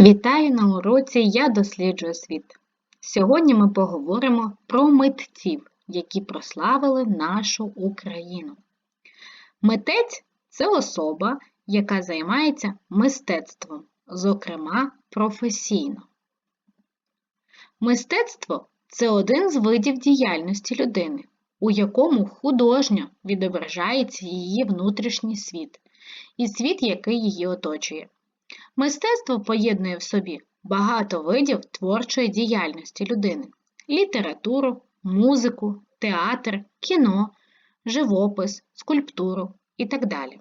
Вітаю на уроці Я досліджую світ. Сьогодні ми поговоримо про митців, які прославили нашу Україну. Митець це особа, яка займається мистецтвом, зокрема професійно. Мистецтво це один з видів діяльності людини, у якому художньо відображається її внутрішній світ і світ, який її оточує. Мистецтво поєднує в собі багато видів творчої діяльності людини: літературу, музику, театр, кіно, живопис, скульптуру і так далі.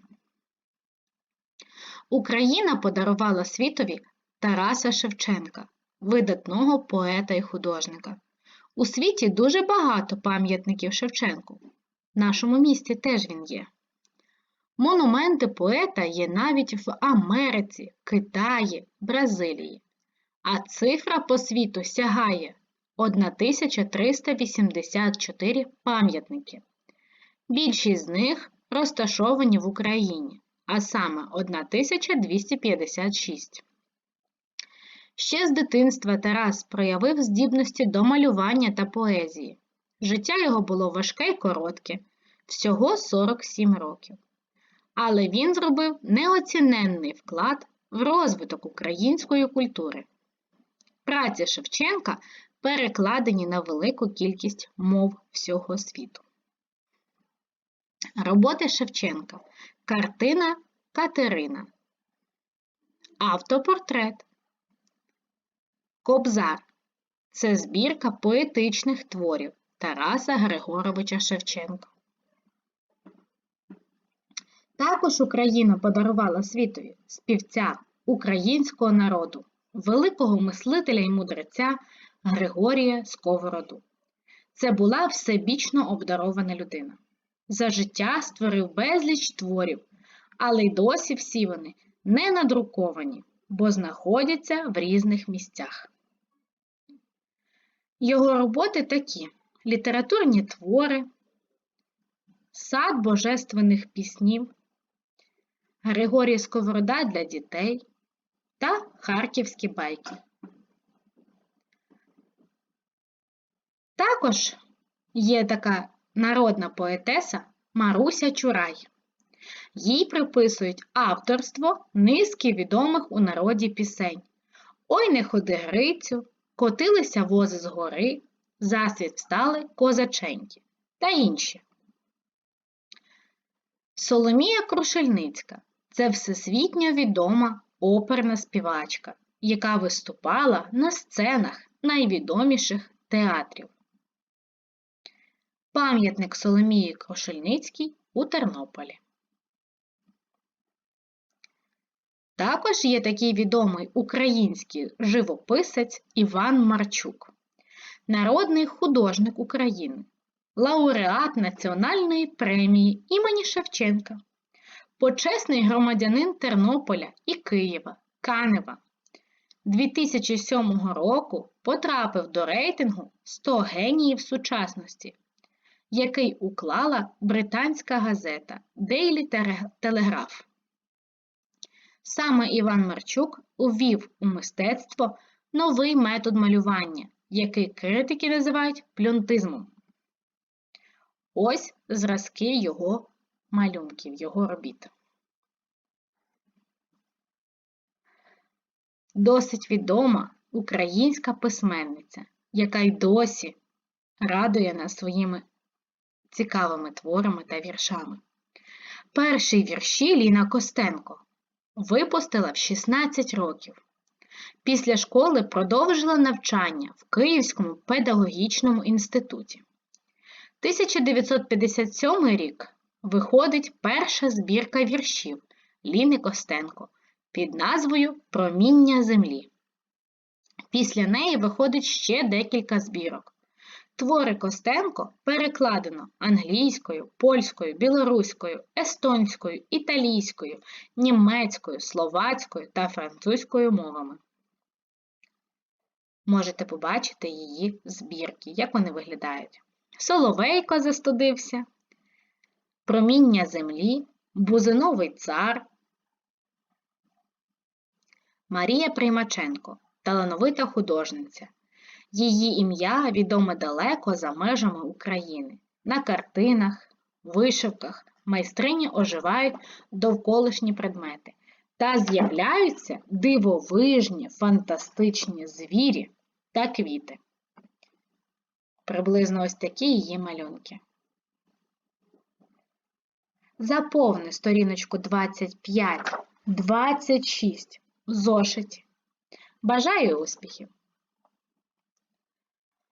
Україна подарувала світові Тараса Шевченка, видатного поета і художника. У світі дуже багато пам'ятників Шевченку. В нашому місті теж він є. Монументи поета є навіть в Америці, Китаї, Бразилії, а цифра по світу сягає 1384 пам'ятники. Більшість з них розташовані в Україні, а саме 1256. Ще з дитинства Тарас проявив здібності до малювання та поезії. Життя його було важке й коротке, всього 47 років але він зробив неоціненний вклад в розвиток української культури. Праці Шевченка перекладені на велику кількість мов всього світу. Роботи Шевченка. Картина Катерина. Автопортрет. Кобзар. Це збірка поетичних творів Тараса Григоровича Шевченка. Також Україна подарувала світові співця українського народу, великого мислителя і мудреця Григорія Сковороду. Це була всебічно обдарована людина. За життя створив безліч творів, але й досі всі вони не надруковані, бо знаходяться в різних місцях. Його роботи такі: літературні твори, сад божественних піснів. Григорій Сковорода для дітей та Харківські байки. Також є така народна поетеса Маруся Чурай. Їй приписують авторство низки відомих у народі пісень. Ой не ходи Грицю, котилися вози з гори, засвіт встали козаченьки та інші. Соломія Крушельницька це всесвітньо відома оперна співачка, яка виступала на сценах найвідоміших театрів. Пам'ятник Соломії Крушельницькій у Тернополі. Також є такий відомий український живописець Іван Марчук, народний художник України, лауреат Національної премії імені Шевченка почесний громадянин Тернополя і Києва, Канева. 2007 року потрапив до рейтингу 100 геніїв сучасності, який уклала британська газета Daily Telegraph. Саме Іван Марчук увів у мистецтво новий метод малювання, який критики називають плюнтизмом. Ось зразки його малюнків, його робіт. Досить відома українська письменниця, яка й досі радує нас своїми цікавими творами та віршами. Перші вірші Ліна Костенко випустила в 16 років. Після школи продовжила навчання в Київському педагогічному інституті. 1957 рік виходить перша збірка віршів Ліни Костенко під назвою Проміння Землі. Після неї виходить ще декілька збірок. Твори Костенко перекладено англійською, польською, білоруською, естонською, італійською, німецькою, словацькою та французькою мовами. Можете побачити її збірки, як вони виглядають. Соловейко застудився, Проміння землі, Бузиновий цар, Марія Приймаченко талановита художниця. Її ім'я відоме далеко за межами України. На картинах, вишивках майстрині оживають довколишні предмети та з'являються дивовижні фантастичні звірі та квіти. Приблизно ось такі її малюнки. Заповни сторіночку 25-26 в зошиті. Бажаю успіхів!